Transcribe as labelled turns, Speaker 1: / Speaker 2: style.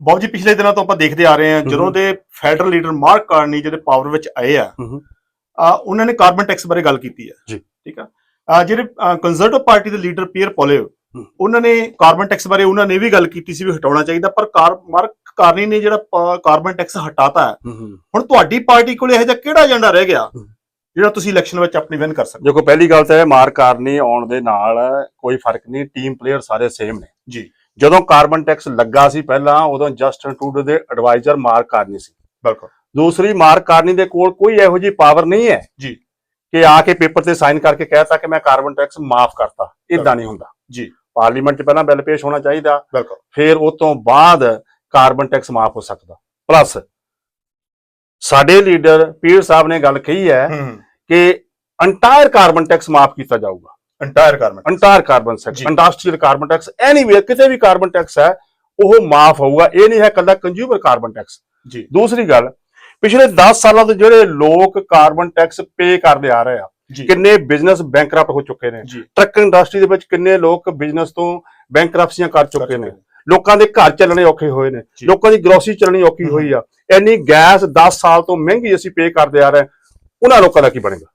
Speaker 1: ਬਾਬੂ ਜੀ ਪਿਛਲੇ ਦਿਨਾਂ ਤੋਂ ਆਪਾਂ ਦੇਖਦੇ ਆ ਰਹੇ ਹਾਂ ਜਦੋਂ। ਦੇ ਫੈਡਰਲ ਲੀਡਰ ਮਾਰਕ ਕਾਰਨੀ ਜਿਹੜੇ ਪਾਵਰ ਵਿੱਚ ਆਏ ਆ ਉਹਨਾਂ ਨੇ ਕਾਰਬਨ ਟੈਕਸ ਬਾਰੇ ਗੱਲ ਕੀਤੀ ਹੈ
Speaker 2: ਜੀ।
Speaker 1: ਠੀਕ ਆ ਜਿਹੜੇ ਕੰਜ਼ਰਵੇਟਿਵ ਪਾਰਟੀ ਦੇ ਲੀਡਰ ਪੀਅਰ ਪੋਲਿਓ। ਉਹਨਾਂ ਨੇ ਕਾਰਬਨ ਟੈਕਸ ਬਾਰੇ ਉਹਨਾਂ ਨੇ ਵੀ ਗੱਲ ਕੀਤੀ ਸੀ ਵੀ ਹਟਾਉਣਾ ਚਾਹੀਦਾ ਪਰ ਮਾਰਕ ਕਾਰਨੀ ਨੇ ਜਿਹੜਾ ਕਾਰਬਨ ਟੈਕਸ ਹਟਾਤਾ ਹੁਣ ਤੁਹਾਡੀ ਪਾਰਟੀ ਕੋਲ ਇਹੋ ਜਿਹਾ ਕਿਹੜਾ ਏਜੰਡਾ ਰਹਿ ਗਿਆ। ਜਿਹੜਾ ਤੁਸੀਂ ਇਲੈਕਸ਼ਨ ਵਿੱਚ ਆਪਣੀ ਵਿਨ ਕਰ ਸਕਦੇ
Speaker 2: ਦੇਖੋ ਪਹਿਲੀ ਗੱਲ ਤਾਂ ਇਹ ਮਾਰ ਕਾਰਨੀ ਆਉਣ ਦੇ ਨਾਲ ਕੋਈ ਫ਼ਰਕ ਨਹੀਂ ਟੀਮ ਪਲੇਅਰ ਸਾਰੇ ਸੇਮ ਨੇ
Speaker 1: ਜੀ
Speaker 2: ਜਦੋਂ ਕਾਰਬਨ ਟੈਕਸ ਲੱਗਾ ਸੀ ਪਹਿਲਾਂ ਉਦੋਂ ਜਸਟਨ ਟਰੂਡੋ ਦੇ ਐਡਵਾਈਜ਼ਰ ਮਾਰ ਕਾਰਨੀ ਸੀ।
Speaker 1: ਬਿਲਕੁਲ।
Speaker 2: ਦੂਸਰੀ ਮਾਰ ਕਾਰਨੀ ਦੇ ਕੋਲ ਕੋਈ ਇਹੋ ਜਿਹੀ ਪਾਵਰ ਨਹੀਂ ਹੈ
Speaker 1: ਜੀ।
Speaker 2: ਕਿ ਆ ਕੇ ਪੇਪਰ ਤੇ ਸਾਈਨ ਕਰਕੇ ਕਹਿਤਾ ਕਿ ਮੈਂ ਕਾਰਬਨ ਟੈਕਸ ਮਾਫ ਕਰਤਾ। ਇਦਾਂ ਨਹੀਂ ਹੁੰਦਾ।
Speaker 1: ਜੀ।
Speaker 2: ਪਾਰਲੀਮੈਂਟ 'ਚ ਪਹਿਲਾਂ ਬਿੱਲ ਪੇਸ਼ ਹੋਣਾ ਚਾਹੀਦਾ।
Speaker 1: ਬਿਲਕੁਲ।
Speaker 2: ਫਿਰ ਉਸ ਤੋਂ ਬਾਅਦ ਕਾਰਬਨ ਟੈਕਸ ਮਾਫ ਹੋ ਸਕਦਾ। ਪਲੱਸ ਸਾਡੇ ਲੀਡਰ ਪੀਰ ਸਾਹਿਬ ਨੇ ਗੱਲ ਕਹੀ ਹੈ ਕਿ ਅੰਟਾਇਰ ਕਾਰਬਨ ਟੈਕਸ ਮਾਫ ਕੀਤਾ ਜਾਊਗਾ।
Speaker 1: Entire carbon
Speaker 2: entire carbon tax
Speaker 1: ਜੀ।
Speaker 2: ਇੰਡਸਟਰੀਅਲ ਕਾਰਬਨ ਟੈਕਸ ਐਨੀਵੇਅਰ ਕਿਤੇ ਵੀ ਕਾਰਬਨ ਟੈਕਸ ਹੈ ਉਹ ਮਾਫ ਹੋਊਗਾ। ਇਹ ਨਹੀਂ ਹੈ ਕੱਲਾ ਕੰਜ਼ਿਊਮਰ ਕਾਰਬਨ ਟੈਕਸ
Speaker 1: ਜੀ।
Speaker 2: ਦੂਸਰੀ ਗੱਲ ਪਿਛਲੇ 10 ਸਾਲਾਂ ਤੋਂ ਜਿਹੜੇ ਲੋਕ ਕਾਰਬਨ ਟੈਕਸ ਪੇ ਕਰਦੇ ਆ ਰਹੇ ਆ ਕਿੰਨੇ ਬਿਜ਼ਨਸ ਬੈਂਕਰਪਟ ਹੋ ਚੁੱਕੇ ਨੇ। ਟਰੱਕ ਇੰਡਸਟਰੀ ਦੇ ਵਿੱਚ ਕਿੰਨੇ ਲੋਕ ਬਿਜ਼ਨਸ ਤੋਂ ਬੈਂਕਰਪਸੀਆਂ ਕਰ ਚੁੱਕੇ ਨੇ। ਲੋਕਾਂ ਦੇ ਘਰ ਚੱਲਣੇ ਔਖੇ ਹੋਏ ਨੇ। ਲੋਕਾਂ ਦੀ ਗਰੋਸਰੀ ਚੱਲਣੀ ਔਖੀ। ਹੋਈ ਆ। ਇੰਨੀ ਗੈਸ 10 ਸਾਲ ਤੋਂ ਮਹਿੰਗੀ ਅਸੀਂ ਪੇ ਕਰਦੇ ਆ ਰਹੇ। ਉਹਨਾਂ ਲੋਕਾਂ ਦਾ ਕੀ ਬਣੇਗਾ?